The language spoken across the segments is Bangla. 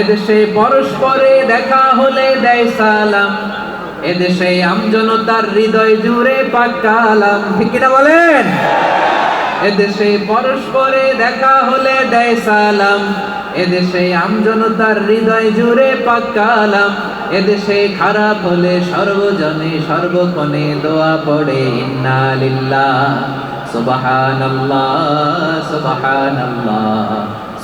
এদেশে পরস্পরে দেখা হলে দেয় সালাম। এদেশে আমজনতার হৃদয় জুড়ে পাকালাম ঠিক কিনা বলেন? এদেশে পরস্পরে দেখা হলে দেয় সালাম। এদেশে আমজনতার হৃদয় জুড়ে পাকালাম এদেশে খারাপ হলে সর্বজনে সর্বক্ষণে দোয়া পড়ে, ইন্না লিল্লাহ সুবহানাল্লাহ।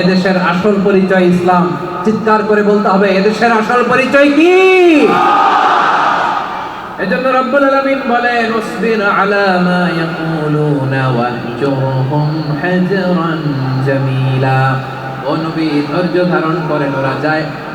এদেশের আসল পরিচয় ইসলাম। চিৎকার করে বলতে হবে, এদেশের আসল পরিচয় কি? এজন্য রব্বুল আলামিন বলেন উসবির আলা মা ইয়াকুলুনা ওয়াহজুরহুম হাজরান জামিলা। ও নবী ধৈর্য ধারণ করেন, ওরা যায়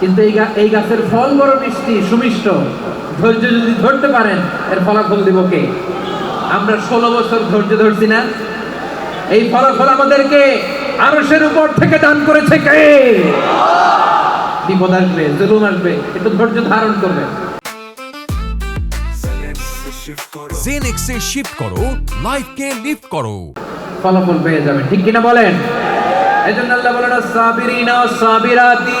কিন্তু এই এই গাছের ফল বড় মিষ্টি সুমিষ্ট। ধৈর্য যদি ধরতে পারেন এর ফলাফল দিব কে? আমরা ষোলো বছর ধৈর্য ধরছি না। এই ফলাফল আমাদেরকে আরশের উপর থেকে দান করেছে কে? বিপদ আসবে জুলুম আসবে একটু ধৈর্য ধারণ করবে জেনেক্সে শিফট করো লাইফকে লিফট করো। ফলাফল পেয়ে যাবে ঠিক কিনা বলেন? এজন্য আল্লাহ বলেন সাবিরিনা সাবিরাতি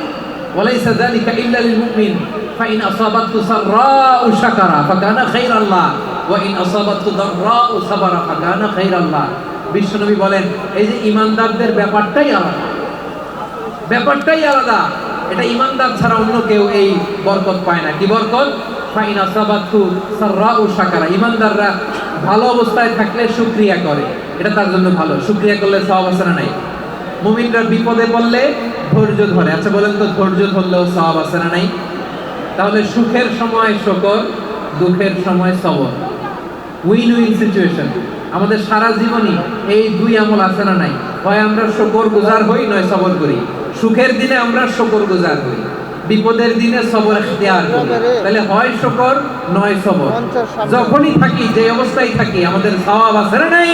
وليس ذلك إلا للمؤمن فإن أصابته سراء شكر فكان خير الله وإن أصابته ضراء صبر فكان خير الله বিশ্বনবী বলেন এই যে ইমানদারদের ব্যাপারটাই আলাদা ব্যাপারটাই আলাদা এটা ইমানদার ছাড়া অন্য কেউ এই বরকত পায় না কি বরকত ফাইন আসাবাতু সাররাউ শাকারা ইমানদাররা ভালো অবস্থায় থাকলে শুকরিয়া করে এটা তার জন্য ভালো শুকরিয়া করলে সওয়াব আছে না নাই মুমিনরা বিপদে পড়লে ধৈর্য ধরে। আচ্ছা বলেন তো ধৈর্য ধরলেও সওয়াব আছে না নাই? তাহলে সুখের সময় শকর দুঃখের সময় সবর উইন উইন সিচুয়েশন আমাদের সারা জীবনই এই দুই আমল আছে না নাই? হয় আমরা শকর গুজার হই নয় সবর করি। সুখের দিনে আমরা শকর গুজার হই। বিপদের দিনে সবর এখতিয়ার করি। তাহলে হয় শকর নয় সবর যখনই থাকি যে অবস্থায় থাকি আমাদের সওয়াব আছে না নাই?